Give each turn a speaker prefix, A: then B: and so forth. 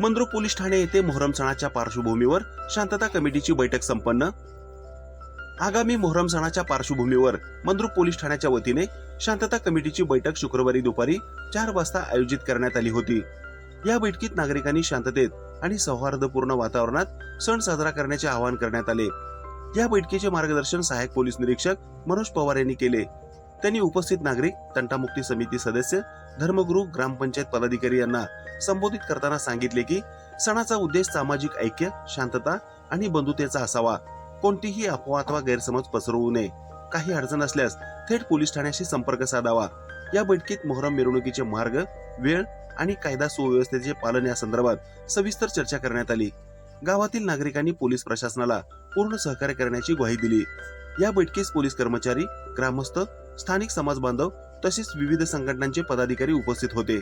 A: मंद्रू police Thane येथे मोहरम सणाच्या पार्श्वभूमीवर शांतता कमिटीची बैठक संपन्न. आगामी मोहरम सणाच्या पार्श्वभूमीवर मंद्रुप पोलीस ठाण्याच्या वतीने शांतता कमिटीची बैठक शुक्रवारी दुपारी चार वाजता आयोजित करण्यात आली होती. या बैठकीत नागरिकांनी शांततेत आणि सौहार्दपूर्ण वातावरणात सण साजरा करण्याचे आवाहन करण्यात आले. या बैठकीचे मार्गदर्शन सहाय्यक पोलीस निरीक्षक मनोज पवार यांनी केले. त्यांनी उपस्थित नागरिक तंटामुक्ती समिती सदस्य धर्मगुरू ग्रामपंचायत पदाधिकारी यांना संबोधित करताना सांगितले की सणाचा उद्देश सामाजिक ऐक्य शांतता आणि बंधुतेचा असावा. कोणतीही अफवा अथवा गैरसमज पसरवू नये. काही अडचण असल्यास थेट पोलीस ठाण्याशी संपर्क साधावा. या बैठकीत मोहरम मिरवणुकीचे मार्ग वेळ आणि कायदा सुव्यवस्थेचे पालन या संदर्भात सविस्तर चर्चा करण्यात आली. गावातील नागरिकांनी पोलीस प्रशासनाला पूर्ण सहकार्य करण्याची ग्वाही दिली. या बैठकीस पोलीस कर्मचारी ग्रामस्थ स्थानिक समाज बांधव तसेच विविध संघटनांचे पदाधिकारी उपस्थित होते.